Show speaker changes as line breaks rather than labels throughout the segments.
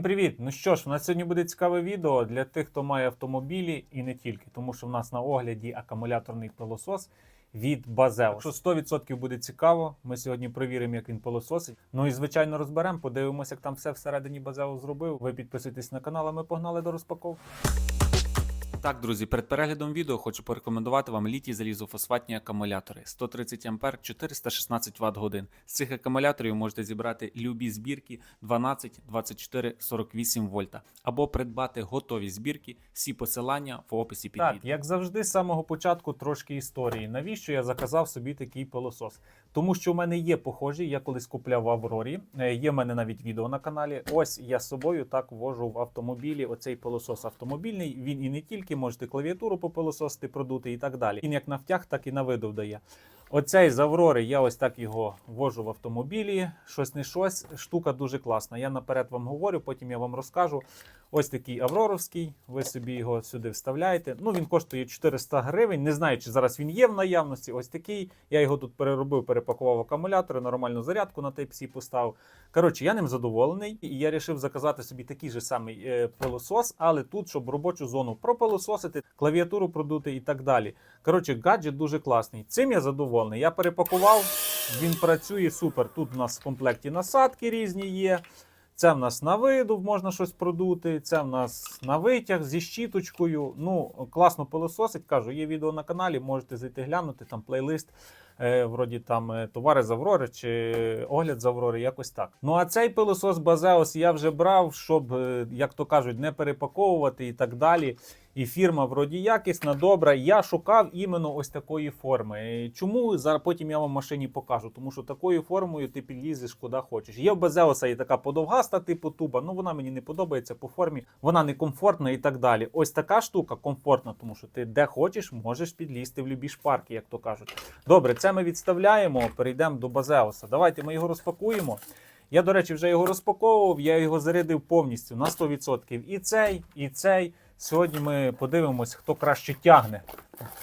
Всім привіт! Ну що ж, у нас сьогодні буде цікаве відео для тих, хто має автомобілі і не тільки, тому що в нас на огляді акумуляторний пилосос від Базео. Що 100% буде цікаво. Ми сьогодні перевіримо, як він пилососить. Ну і звичайно розберемо, подивимося, як там все всередині Базео зробив. Ви підписуйтесь на канал, а ми погнали до розпаковки. Так, друзі, перед переглядом відео хочу порекомендувати вам літій залізофосфатні акумулятори 130 А 416 Вт годин. З цих акумуляторів можете зібрати любі збірки 12, 24, 48 вольта або придбати готові збірки. Всі посилання в описі під так, як завжди, з самого початку трошки історії. Навіщо я заказав собі такий пилосос? Тому що в мене є похожі, я колись купляв в Аврорі. Е, Є в мене навіть відео на каналі. Ось я з собою так вожу в автомобілі. Оцей пилосос автомобільний. Він і не тільки можете клавіатуру попилососити, продути і так далі. Він як на втяг, так і на видов дає. Оцей з Аврори, я ось так його вожу в автомобілі. Щось не щось. Штука дуже класна. Я наперед вам говорю, потім я вам розкажу. Ось такий Авроровський. Ви собі його сюди вставляєте. Ну він коштує 400 гривень. Не знаю, чи зараз він є в наявності. Ось такий. Я його тут переробив, перепакував акумулятори, нормальну зарядку на Type-C поставив. Коротше, я ним задоволений, і я вирішив заказати собі такий же самий е, пилосос, але тут, щоб робочу зону пропилососити, клавіатуру продути і так далі. Коротше, гаджет дуже класний. Цим я задоволений. Я перепакував, він працює супер. Тут у нас в комплекті насадки різні є. Це в нас на видув можна щось продути. Це в нас на витяг зі щіточкою. Ну, класно пилососить. Кажу, є відео на каналі, можете зайти глянути, там плейлист. Е, вроді там е, товари з Аврори чи огляд з Аврори, якось так. Ну а цей пилосос Базеос я вже брав, щоб, е, як то кажуть, не перепаковувати і так далі. І фірма вроді якісна, добра. Я шукав іменно ось такої форми. Е, Чому зараз потім я вам в машині покажу? Тому що такою формою ти підлізеш куди хочеш. Є в Базеоса і така подовгаста, типу туба. Ну вона мені не подобається по формі, вона не комфортна і так далі. Ось така штука комфортна, тому що ти де хочеш, можеш підлізти в любі шпарки, як то кажуть. Добре, це ми відставляємо. Перейдемо до Базеоса. Давайте ми його розпакуємо. Я, до речі, вже його розпаковував, я його зарядив повністю на 100%. І цей, і цей. Сьогодні ми подивимось, хто краще тягне.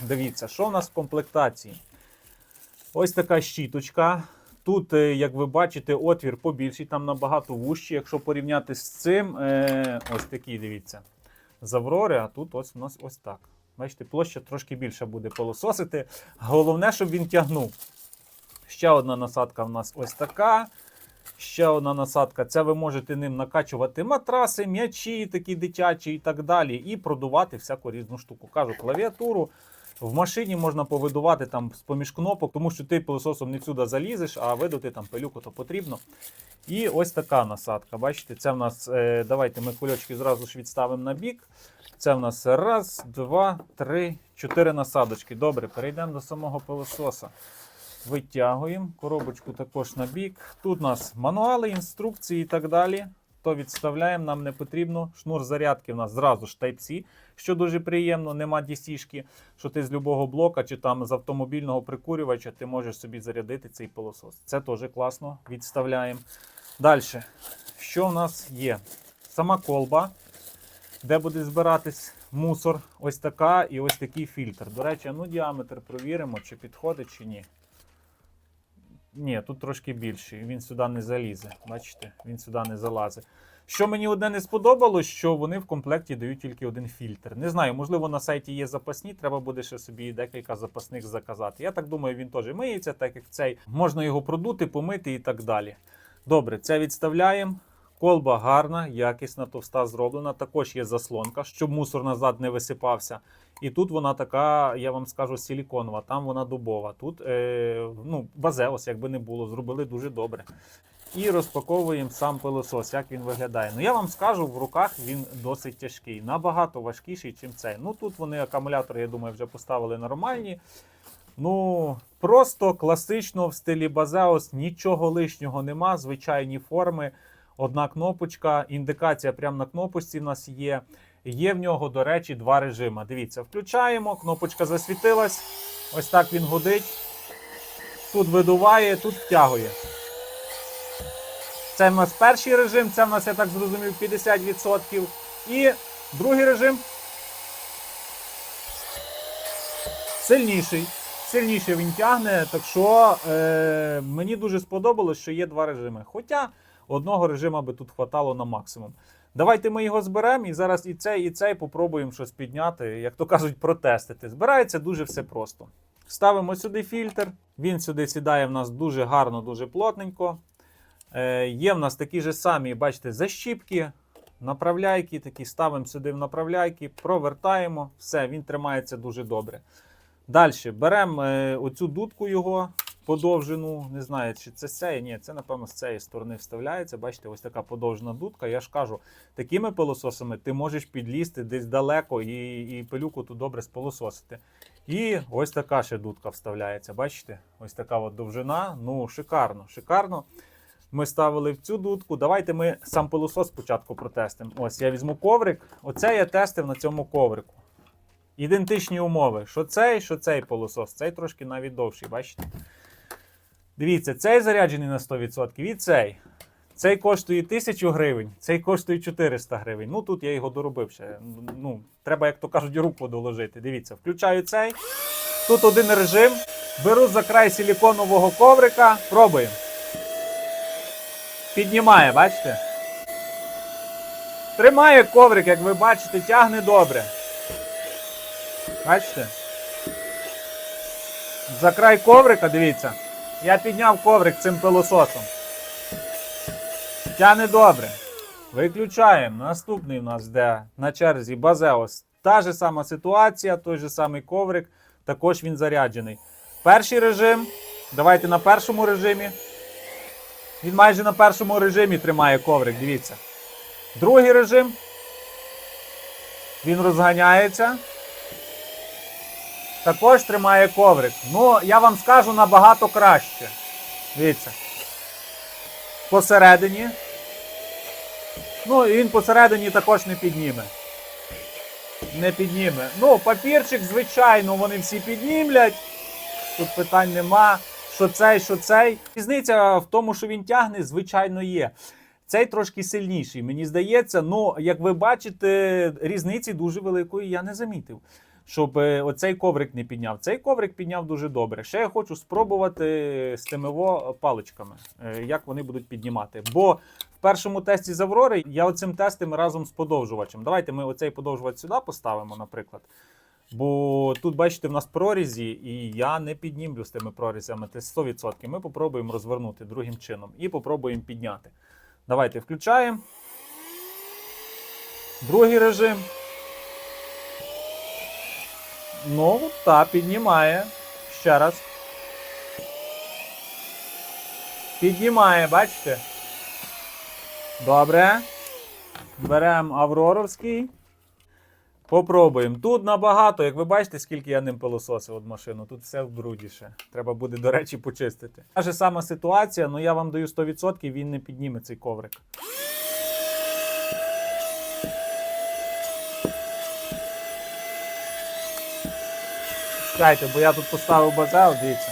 Дивіться, що в нас в комплектації. Ось така щіточка. Тут, е, як ви бачите, отвір побільший, там набагато вужчий. Якщо порівняти з цим, е, ось такий, дивіться, з Аврори, а тут ось у нас ось так. Бачите, площа трошки більше буде пилососити. Головне, щоб він тягнув. Ще одна насадка в нас ось така. Ще одна насадка. Це ви можете ним накачувати матраси, м'ячі, такі дитячі і так далі. І продувати всяку різну штуку. Кажу, клавіатуру. В машині можна повидувати там з поміж кнопок, тому що ти пилососом не всюди залізеш, а видати там пилюку то потрібно. І ось така насадка. Бачите, це в нас. Е, давайте ми кульочки зразу ж відставимо на бік. Це в нас раз, два, три, чотири насадочки. Добре, перейдемо до самого пилососа. Витягуємо коробочку також на бік. Тут у нас мануали, інструкції і так далі. То відставляємо, нам не потрібно. Шнур зарядки у нас зразу ж Type-C, що дуже приємно, нема DC-шки, що ти з любого блока чи там з автомобільного прикурювача ти можеш собі зарядити цей пилосос. Це теж класно. Відставляємо. Далі, що в нас є? Сама колба, де буде збиратись мусор. Ось така і ось такий фільтр. До речі, ну діаметр провіримо, чи підходить, чи ні. Ні, тут трошки більший. Він сюди не залізе. Бачите, він сюди не залазить. Що мені одне не сподобалось, що вони в комплекті дають тільки один фільтр. Не знаю, можливо, на сайті є запасні, треба буде ще собі декілька запасних заказати. Я так думаю, він теж миється, так як цей. Можна його продути, помити і так далі. Добре, це відставляємо. Колба гарна, якісна, товста зроблена. Також є заслонка, щоб мусор назад не висипався. І тут вона така, я вам скажу, силіконова, там вона дубова. Тут е, ну, базеос, якби не було, зробили дуже добре. І розпаковуємо сам пилосос, як він виглядає. Ну я вам скажу, в руках він досить тяжкий, набагато важкіший, ніж цей. Ну тут вони акумулятори, я думаю, вже поставили нормальні. Ну, просто класично в стилі Базеос, нічого лишнього нема, звичайні форми. Одна кнопочка, індикація прямо на кнопочці в нас є. Є в нього, до речі, два режими. Дивіться, включаємо, кнопочка засвітилась. Ось так він гудить. Тут видуває, тут втягує. Це в нас перший режим, це в нас, я так зрозумів, 50%. І другий режим. Сильніший. Сильніше він тягне. Так що е, мені дуже сподобалось, що є два режими. Хоча одного режиму би тут хватало на максимум. Давайте ми його зберемо і зараз і цей, і цей попробуємо щось підняти, як то кажуть, протестити. Збирається дуже все просто. Ставимо сюди фільтр, він сюди сідає в нас дуже гарно, дуже плотненько. Е, є в нас такі ж самі, бачите, защіпки, направляйки, такі ставимо сюди в направляйки, провертаємо, все, він тримається дуже добре. Далі беремо е, оцю дудку його подовжену. Не знаю, чи це цієї, ні, це, напевно, з цієї сторони вставляється. Бачите, ось така подовжена дудка. Я ж кажу, такими пилососами ти можеш підлізти десь далеко і, і пилюку тут добре спилососити. І ось така ще дудка вставляється. Бачите? Ось така от довжина. Ну, шикарно, шикарно. Ми ставили в цю дудку. Давайте ми сам пилосос спочатку протестимо. Ось я візьму коврик. Оце я тестив на цьому коврику. Ідентичні умови. Що цей, що цей пилосос. Цей трошки навіть довший, бачите? Дивіться, цей заряджений на 100% і цей. Цей коштує 1000 гривень, цей коштує 400 гривень. Ну тут я його доробив ще. Ну, треба, як то кажуть, руку доложити. Дивіться, включаю цей. Тут один режим. Беру за край силіконового коврика, пробуємо. Піднімає, бачите? Тримає коврик, як ви бачите, тягне добре. Бачите? За край коврика, дивіться. Я підняв коврик цим пилососом. Тягне добре. Виключаємо. Наступний у нас де на черзі Базеос. Та ж сама ситуація, той же самий коврик. Також він заряджений. Перший режим. Давайте на першому режимі. Він майже на першому режимі тримає коврик, дивіться. Другий режим. Він розганяється. Також тримає коврик. Ну, я вам скажу набагато краще. Дивіться. Посередині. Ну, і він посередині також не підніме. Не підніме. Ну, папірчик, звичайно, вони всі піднімлять. Тут питань нема. Що цей, що цей. Різниця в тому, що він тягне, звичайно, є. Цей трошки сильніший, мені здається. Ну, як ви бачите, різниці дуже великої я не замітив. Щоб е, оцей коврик не підняв. Цей коврик підняв дуже добре. Ще я хочу спробувати з ТМО паличками, е, як вони будуть піднімати. Бо в першому тесті з Аврори я оцим тестим разом з подовжувачем. Давайте ми оцей подовжувач сюди поставимо, наприклад. Бо тут, бачите, в нас прорізі, і я не піднімлю з тими прорізями. Це 100%. Ми попробуємо розвернути другим чином і попробуємо підняти. Давайте включаємо. Другий режим. Ну, та, піднімає. Ще раз. Піднімає, бачите? Добре. Беремо Авроровський. Попробуємо. Тут набагато, як ви бачите, скільки я ним пилососив от машину. Тут все в бруді. Треба буде, до речі, почистити. Та ж сама ситуація, але я вам даю 100%, він не підніме цей коврик. Чекайте, бо я тут поставив базел, дивіться.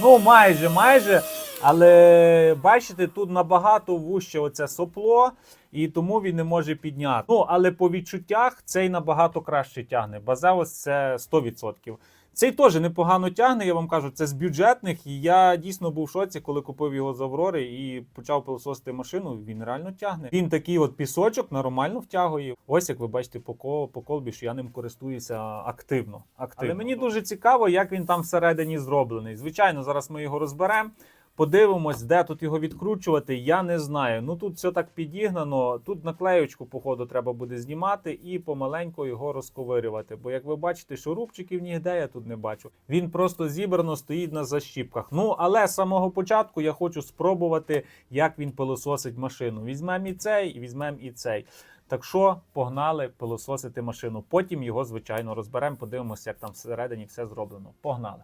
Ну, майже, майже. Але бачите, тут набагато вуще оце сопло, і тому він не може підняти. Ну, але по відчуттях цей набагато краще тягне. Базеос це 100%. Цей теж непогано тягне, я вам кажу, це з бюджетних. І я дійсно був в шоці, коли купив його з Аврори і почав пилососити машину. Він реально тягне. Він такий от пісочок нормально втягує. Ось як ви бачите по, по колбі, що я ним користуюся активно. активно. Але мені дуже цікаво, як він там всередині зроблений. Звичайно, зараз ми його розберемо. Подивимось, де тут його відкручувати, я не знаю. Ну тут все так підігнано. Тут наклеючку, походу, треба буде знімати і помаленьку його розковирювати. Бо, як ви бачите, шурупчиків ніде я тут не бачу. Він просто зібрано стоїть на защіпках. Ну, але з самого початку я хочу спробувати, як він пилососить машину. Візьмемо і цей, і візьмемо і цей. Так що погнали пилососити машину. Потім його, звичайно, розберемо, подивимося, як там всередині все зроблено. Погнали.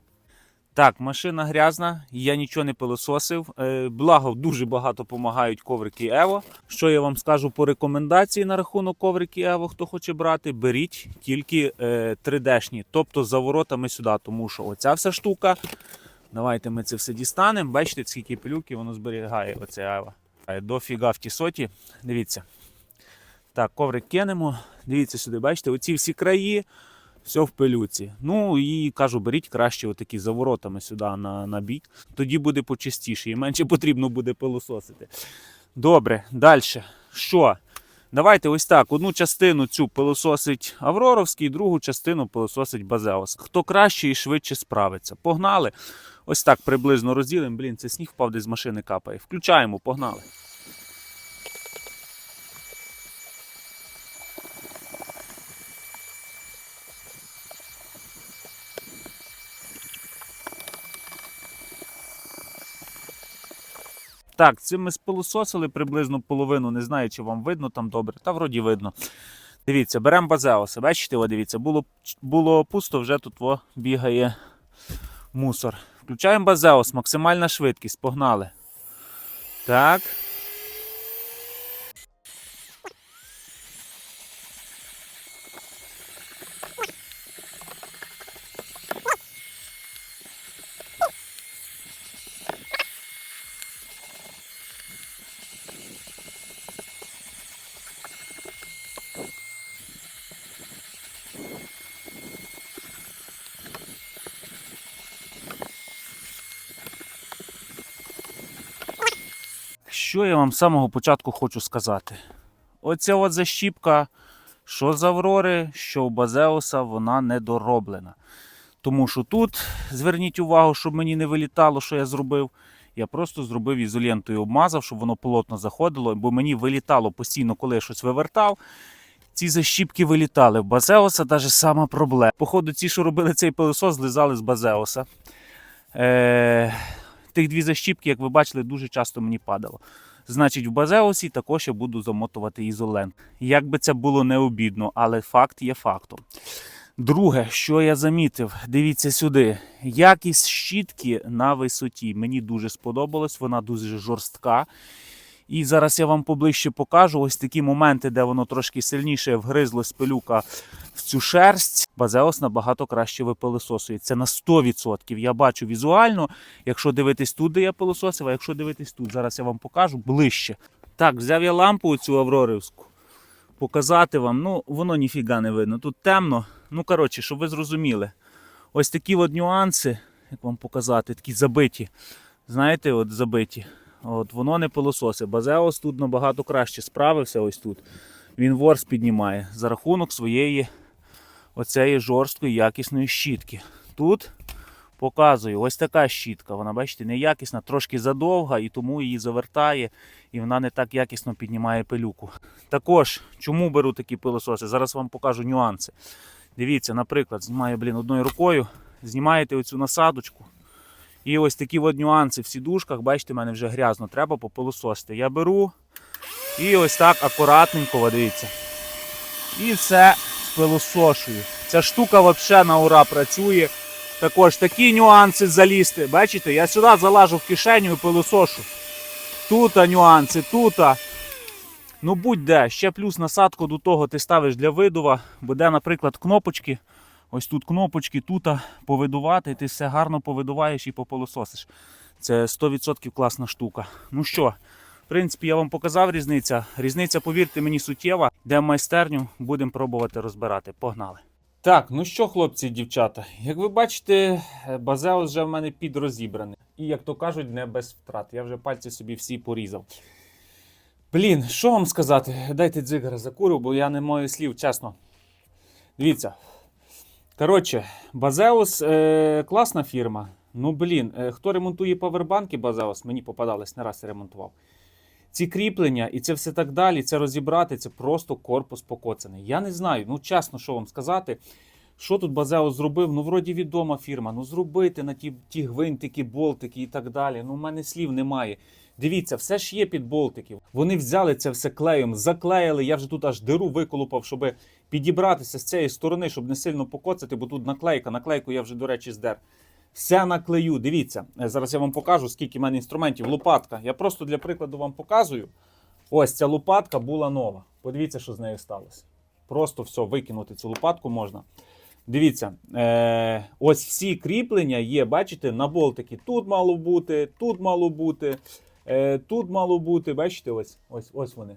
Так, машина грязна, я нічого не пилососив. Е, Благо, дуже багато допомагають коврики Ево. Що я вам скажу по рекомендації на рахунок коврики Ево, хто хоче брати, беріть тільки е, 3D-шні, тобто за воротами сюди, тому що оця вся штука. Давайте ми це все дістанемо. Бачите, скільки пилюки воно зберігає, оце Ево. Е, Дофіга в тісоті. Дивіться. Так, коврик кинемо. Дивіться сюди, бачите, оці всі краї все в пилюці. Ну і кажу, беріть краще отакі за воротами сюди на, на бік. Тоді буде почистіше і менше потрібно буде пилососити. Добре, далі. Що? Давайте ось так. Одну частину цю пилососить Авроровський, другу частину пилососить Базеос. Хто краще і швидше справиться. Погнали. Ось так приблизно розділимо. Блін, це сніг впав десь з машини капає. Включаємо, погнали. Так, цим ми спилососили приблизно половину. Не знаю, чи вам видно там добре. Та вроді видно. Дивіться, беремо базеоси. Бачите, о, дивіться, було, було пусто, вже тут о, бігає мусор. Включаємо базеос, максимальна швидкість. Погнали. Так. Що я вам з самого початку хочу сказати? Оця от защіпка, що з Аврори, що у Базеуса, вона недороблена. Тому що тут, зверніть увагу, щоб мені не вилітало, що я зробив. Я просто зробив ізолентою, обмазав, щоб воно плотно заходило, бо мені вилітало постійно, коли я щось вивертав. Ці защіпки вилітали. В Базеоса навіть сама проблема. Походу, ці, що робили цей пилосос, злизали з Базеоса. Е, тих дві защіпки, як ви бачили, дуже часто мені падало. Значить, в базеусі також я буду замотувати ізолент. Як би це було не обідно, але факт є фактом. Друге, що я замітив, дивіться сюди. Якість щітки на висоті. Мені дуже сподобалось, вона дуже жорстка. І зараз я вам поближче покажу ось такі моменти, де воно трошки сильніше вгризлось пилюка в цю шерсть. Базеос набагато краще випилососує. Це на 100%. Я бачу візуально, якщо дивитись тут, де я пилососив, а якщо дивитись тут, зараз я вам покажу ближче. Так, взяв я лампу цю Аврорівську. Показати вам, ну воно ніфіга не видно. Тут темно. Ну, коротше, щоб ви зрозуміли. Ось такі от нюанси, як вам показати, такі забиті. Знаєте, от забиті. От Воно не пилососить. Базеос тут набагато краще справився ось тут. Він ворс піднімає за рахунок своєї оцеї жорсткої якісної щітки. Тут показую ось така щітка. Вона, бачите, неякісна, трошки задовга, і тому її завертає, і вона не так якісно піднімає пилюку. Також, чому беру такі пилососи? Зараз вам покажу нюанси. Дивіться, наприклад, знімаю блін, одною рукою, знімаєте оцю насадочку. І ось такі от нюанси в сідушках, бачите, в мене вже грязно, треба попилососити. Я беру і ось так акуратненько, дивіться. І все спилосошую. Ця штука взагалі на ура працює. Також такі нюанси залізти. Бачите, я сюди залажу в кишеню і пилосошу. Тут нюанси, тут. Ну будь-де. Ще плюс насадку до того ти ставиш для видува, буде, наприклад, кнопочки. Ось тут кнопочки, тут повидувати, і ти все гарно повидуваєш і попилососиш. Це 100% класна штука. Ну що, принципі, я вам показав різниця. Різниця, повірте мені, суттєва. Де майстерню, будемо пробувати розбирати. Погнали. Так, ну що, хлопці і дівчата, як ви бачите, базеус вже в мене підрозібраний. І, як то кажуть, не без втрат. Я вже пальці собі всі порізав. Блін, що вам сказати? Дайте дзигара закурю, бо я не маю слів, чесно. Дивіться. Коротше, Базеус е, класна фірма. Ну, блін, е, хто ремонтує павербанки Базеус, мені попадалось, не раз ремонтував. Ці кріплення і це все так далі, це розібрати, це просто корпус покоцаний. Я не знаю, ну чесно, що вам сказати. Що тут Базеус зробив? Ну, вроді відома фірма. Ну, зробити на ті, ті гвинтики, болтики і так далі. Ну, в мене слів немає. Дивіться, все ж є під болтиків. Вони взяли це все клеєм, заклеїли. Я вже тут аж диру виколупав, щоб підібратися з цієї сторони, щоб не сильно покоцати, бо тут наклейка. Наклейку я вже, до речі, здер. Все наклею. Дивіться, е, зараз я вам покажу, скільки в мене інструментів. Лопатка. Я просто для прикладу вам показую. Ось ця лопатка була нова. Подивіться, що з нею сталося. Просто все, викинути цю лопатку можна. Дивіться, е, ось всі кріплення є, бачите, на болтики. Тут мало бути, тут мало бути, е, тут мало бути. Бачите, ось ось, ось вони.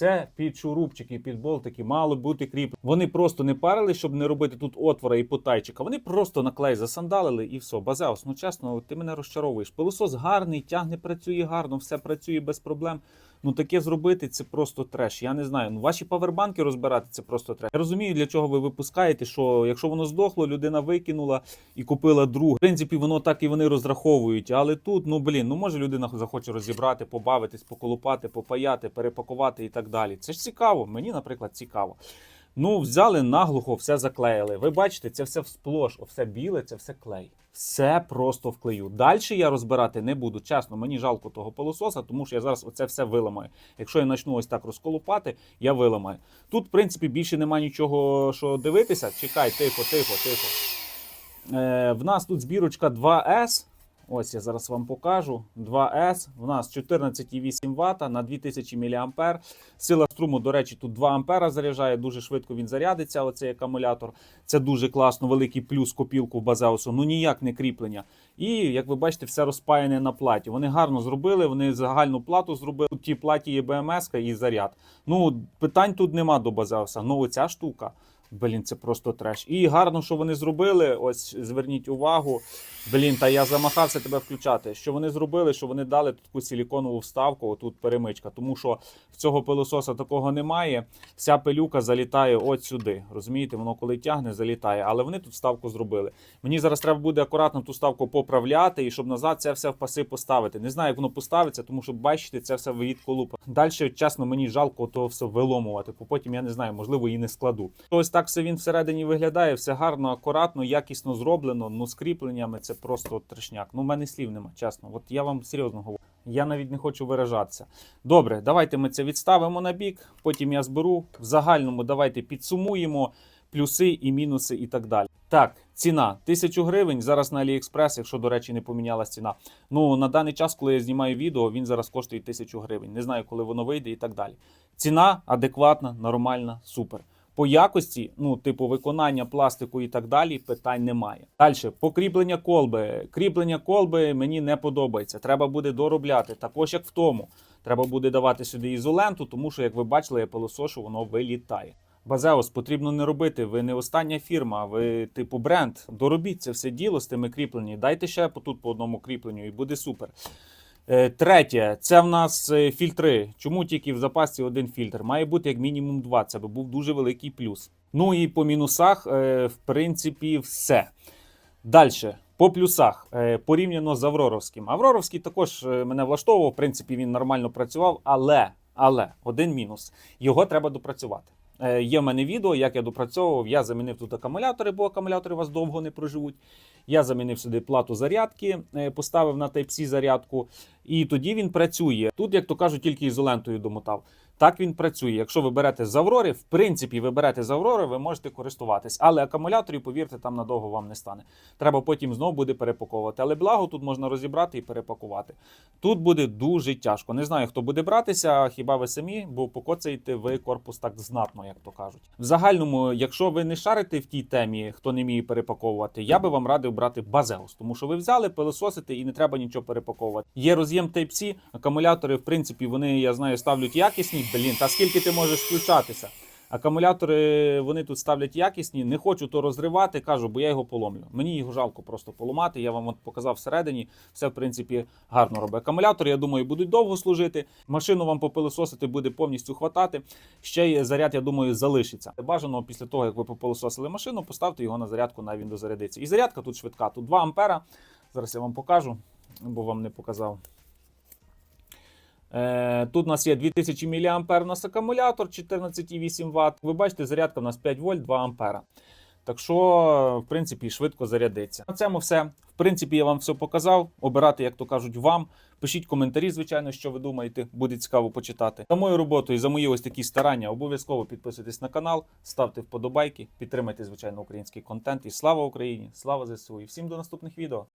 Це під шурупчики, під болтики мало бути кріп. Вони просто не парили, щоб не робити тут отвора і потайчика. Вони просто на клей засандалили і все. Базеус, ну чесно, ти мене розчаровуєш. Пилосос гарний, тягне, працює гарно, все працює без проблем. Ну таке зробити це просто треш. Я не знаю. Ну ваші павербанки розбирати це просто треш. Я розумію, для чого ви випускаєте. Що якщо воно здохло, людина викинула і купила друге. В принципі, воно так і вони розраховують. Але тут, ну блін, ну може людина захоче розібрати, побавитись, поколупати, попаяти, перепакувати і так далі. Це ж цікаво. Мені, наприклад, цікаво. Ну, взяли наглухо, все заклеїли. Ви бачите, це все всплош, все біле, це все клей. Все просто вклею. Далі я розбирати не буду. Чесно, мені жалко того пилососа, тому що я зараз оце все виламаю. Якщо я почну ось так розколупати, я виламаю. Тут, в принципі, більше немає нічого, що дивитися. Чекай, тихо, тихо, тихо. Е, в нас тут збірочка 2С. Ось я зараз вам покажу. 2С. В нас 14,8 Вт на 2000 мА. Сила струму, до речі, тут 2 А заряджає. Дуже швидко він зарядиться. Оцей акумулятор. Це дуже класно, великий плюс копілку Базеусу. Ну ніяк не кріплення. І як ви бачите, все розпаяне на платі. Вони гарно зробили. Вони загальну плату зробили. У тій платі є БМС і заряд. Ну питань тут нема до Базеуса. Ну оця штука. Блін, це просто треш. І гарно, що вони зробили. Ось зверніть увагу. Блін, та я замахався тебе включати. Що вони зробили, що вони дали таку силіконову вставку, тут перемичка. Тому що в цього пилососа такого немає. Вся пилюка залітає от сюди. Розумієте, воно коли тягне, залітає. Але вони тут вставку зробили. Мені зараз треба буде акуратно ту ставку поправляти і щоб назад це все в паси поставити. Не знаю, як воно поставиться, тому що бачите, це все від колупа. Далі, чесно, мені жалко того все виломувати. Бо потім я не знаю, можливо, і не складу. Ось так все він всередині виглядає, все гарно, акуратно, якісно зроблено. Ну, з кріпленнями це просто трешняк. Ну, в мене слів нема, чесно. От я вам серйозно говорю. Я навіть не хочу виражатися. Добре, давайте ми це відставимо на бік. Потім я зберу. В загальному давайте підсумуємо плюси і мінуси і так далі. Так, ціна 1000 гривень. Зараз на AliExpress, якщо, до речі, не помінялась ціна. Ну, на даний час, коли я знімаю відео, він зараз коштує 1000 гривень. Не знаю, коли воно вийде і так далі. Ціна адекватна, нормальна, супер. По якості, ну, типу виконання пластику і так далі, питань немає. Далі, покріплення колби. Кріплення колби мені не подобається. Треба буде доробляти. Також як в тому. Треба буде давати сюди ізоленту, тому що, як ви бачили, я пилосошу, воно вилітає. Базеус потрібно не робити. Ви не остання фірма, ви типу бренд. Доробіть це все діло з тими кріпленнями. Дайте ще тут по одному кріпленню, і буде супер. Е, Третє, це в нас е, фільтри. Чому тільки в запасі один фільтр? Має бути як мінімум два. Це би був дуже великий плюс. Ну і по мінусах, е, в принципі, все. Далі, по плюсах, порівняно з Авроровським. Авроровський також мене влаштовував. В принципі, він нормально працював, але, але один мінус: його треба допрацювати. Е, Є в мене відео, як я допрацьовував. Я замінив тут акумулятори, бо акумулятори у вас довго не проживуть. Я замінив сюди плату зарядки, е, поставив на Type-C зарядку, і тоді він працює. Тут, як то кажуть, тільки ізолентою домотав. Так він працює. Якщо ви берете з Аврори, в принципі, ви берете з Аврори, ви можете користуватись. Але акумуляторів, повірте, там надовго вам не стане. Треба потім знову буде перепаковувати. Але благо тут можна розібрати і перепакувати. Тут буде дуже тяжко. Не знаю, хто буде братися, хіба ви самі, бо покоцаєте ви корпус так знатно, як то кажуть. В загальному, якщо ви не шарите в тій темі, хто не вміє перепаковувати, я би вам радив брати Базеус, тому що ви взяли, пилососите і не треба нічого перепаковувати. Є роз'єм Type-C, акумулятори, в принципі, вони, я знаю, ставлять якісні. Блін, та скільки ти можеш включатися? Акумулятори вони тут ставлять якісні. Не хочу то розривати, кажу, бо я його поломлю. Мені його жалко просто поламати. Я вам от показав всередині. Все в принципі гарно робить. Акумулятори, я думаю, будуть довго служити. Машину вам попилососити буде повністю хватати. Ще й заряд, я думаю, залишиться. Бажано після того, як ви попилососили машину, поставте його на зарядку, на він дозарядиться. І зарядка тут швидка. Тут 2 ампера. Зараз я вам покажу, бо вам не показав. Е, Тут у нас є 2000 мА у нас акумулятор 14,8 Вт. Ви бачите, зарядка у нас 5 вольт 2 ампера. Так що, в принципі, швидко зарядиться. На цьому все. В принципі, я вам все показав. Обирати, як то кажуть, вам. Пишіть коментарі, звичайно, що ви думаєте, буде цікаво почитати. За мою роботу і за мої ось такі старання обов'язково підписуйтесь на канал, ставте вподобайки, підтримайте, звичайно, український контент. І слава Україні! Слава ЗСУ! І всім до наступних відео!